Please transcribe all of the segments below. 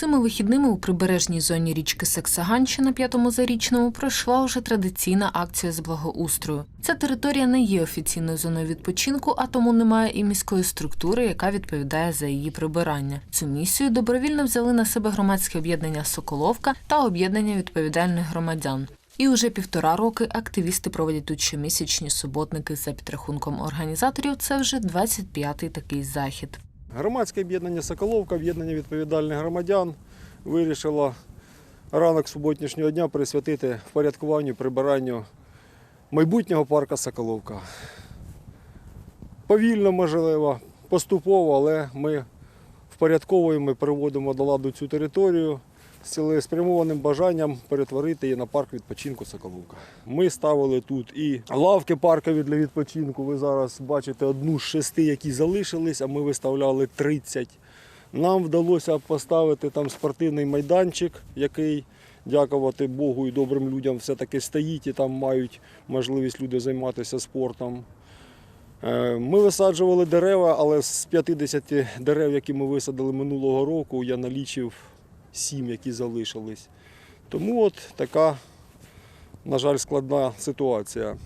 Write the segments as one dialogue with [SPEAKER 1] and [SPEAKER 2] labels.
[SPEAKER 1] Цими вихідними у прибережній зоні річки Саксаган, що на п'ятому зарічному, пройшла вже традиційна акція з благоустрою. Ця територія не є офіційною зоною відпочинку, а тому немає і міської структури, яка відповідає за її прибирання. Цю місію добровільно взяли на себе громадське об'єднання Соколовка та об'єднання відповідальних громадян. І уже півтора роки активісти проводять тут щомісячні суботники за підрахунком організаторів. Це вже 25-й такий захід.
[SPEAKER 2] Громадське об'єднання Соколовка, об'єднання відповідальних громадян вирішило ранок суботнішнього дня присвятити впорядкуванню, прибиранню майбутнього парка Соколовка. Повільно, можливо, поступово, але ми впорядковуємо і приводимо до ладу цю територію з цілеспрямованим бажанням перетворити її на парк відпочинку Соколовка. Ми ставили тут і лавки паркові для відпочинку. Ви зараз бачите одну з шести, які залишились, а ми виставляли 30. Нам вдалося поставити там спортивний майданчик, який, дякувати Богу і добрим людям, все-таки стоїть і там мають можливість люди займатися спортом. Е, Ми висаджували дерева, але з 50 дерев, які ми висадили минулого року, я налічив 7, які залишились. Тому от така, на жаль, складна ситуація.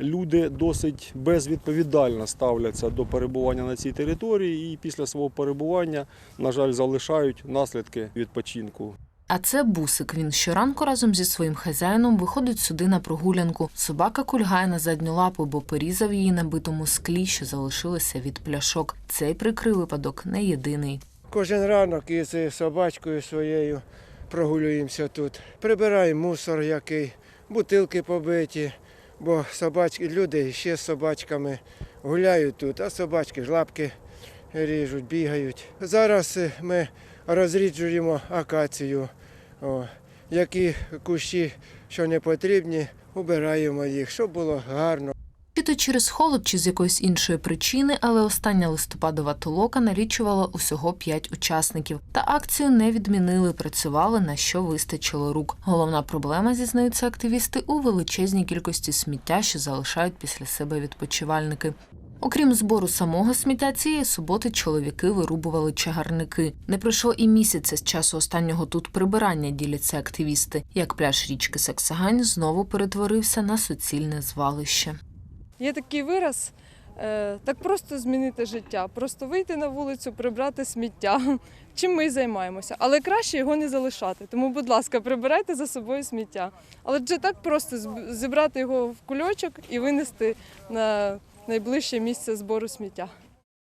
[SPEAKER 2] Люди досить безвідповідально ставляться до перебування на цій території і після свого перебування, на жаль, залишають наслідки відпочинку.
[SPEAKER 1] А це бусик. Він щоранку разом зі своїм хазяїном виходить сюди на прогулянку. Собака кульгає на задню лапу, бо порізав її на битому склі, що залишилося від пляшок. Цей прикрий випадок не єдиний.
[SPEAKER 3] Кожен ранок із собачкою своєю прогулюємося тут. Прибираємо мусор, який, бутилки побиті, бо собачки, люди ще з собачками гуляють тут, а собачки ж лапки ріжуть, бігають. Зараз ми розріджуємо акацію. О, які кущі, що не потрібні, убираємо їх, щоб було гарно.
[SPEAKER 1] То через холод, чи з якоїсь іншої причини, але остання листопадова толока налічувала усього п'ять учасників. Та акцію не відмінили, працювали на що вистачило рук. Головна проблема, зізнаються активісти, у величезній кількості сміття, що залишають після себе відпочивальники. Окрім збору самого сміття, цієї суботи чоловіки вирубували чагарники. Не пройшло і місяця з часу останнього тут прибирання, діляться активісти. Як пляж річки Саксагань знову перетворився на суцільне звалище.
[SPEAKER 4] Є такий вираз е, так просто змінити життя, просто вийти на вулицю, прибрати сміття. Чим ми займаємося, але краще його не залишати. Тому, будь ласка, прибирайте за собою сміття. Але вже так просто зібрати його в кульочок і винести на найближче місце збору сміття.